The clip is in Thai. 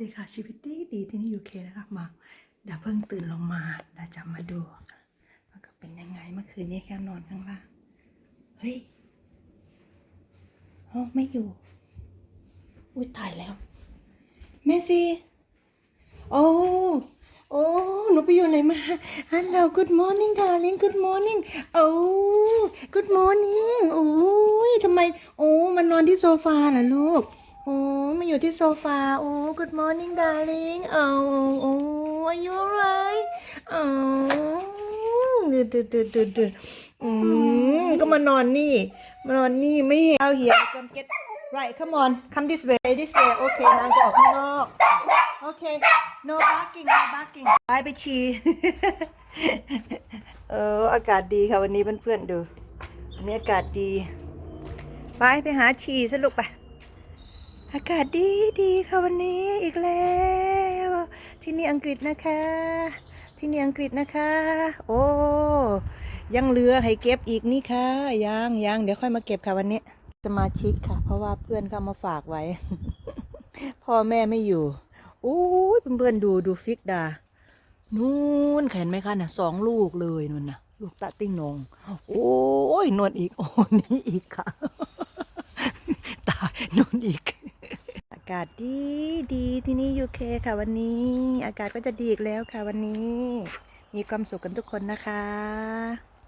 ดีค่ะชีวิตดีดีที่นี่ยูเคนะคะมาดี๋ยวเพิ่งตื่นลงมาดี๋ยวจะมาดูมันก็เป็นยังไงเมื่อคืนนี้แค่นอนข้างล่างเฮ้ยอ๋อไม่อยู่ อุ้ยตายแล้ว แม่ซีโอ้โอ้หนูไปอยู่ไหนมาฮัลโหล good morning darling good morning โอ้ good morning โอ้ยทำไม โอ้มันนอนที่โซฟาเหรอลูก โอ้มาอยู่ที่โซฟา โอ้ good morning darling โอ้โอ้ are you alright โอ้ดืดดืดดืดดืดดืดอืมก็มานอนนี่ มานอนนี่ไม่เห็นเอาเหี้ยกัน get right come on come this way this way โอเคนางจะออกข้างนอก โอเค no barking no barking ไปไปฉี่เอออากาศดีค่ะวันนี้เพื่อนๆดูวันนี้อากาศดี ไปไปหาฉี่สรุปไป อากาศดีดีค่ะวันนี้อีกแล้ว ที่นี่อังกฤษนะคะ ที่นี่อังกฤษนะคะ โอ้ยังเหลือให้เก็บอีกนี่ค่ะยังยังเดี๋ยวค่อยมาเก็บค่ะวันนี้สมาชิกค่ะ เพราะว่าเพื่อนเขามาฝากไว้ พ่อแม่ไม่อยู่โอ้ยเพื่อนๆดูดูฟิกดานู่นเห็นไหมคะน่ะสองลูกเลยนู่นน่ะ ลูกตะติ้งนง โอ้ยนวลอีกโอ้นี่อีกค่ะ ตายนวลอีกากาศดีดีที่นี่ยูเคค่ะวันนี้ อากาศก็จะดีอีกแล้วค่ะวันนี้ มีความสุขกันทุกคนนะคะ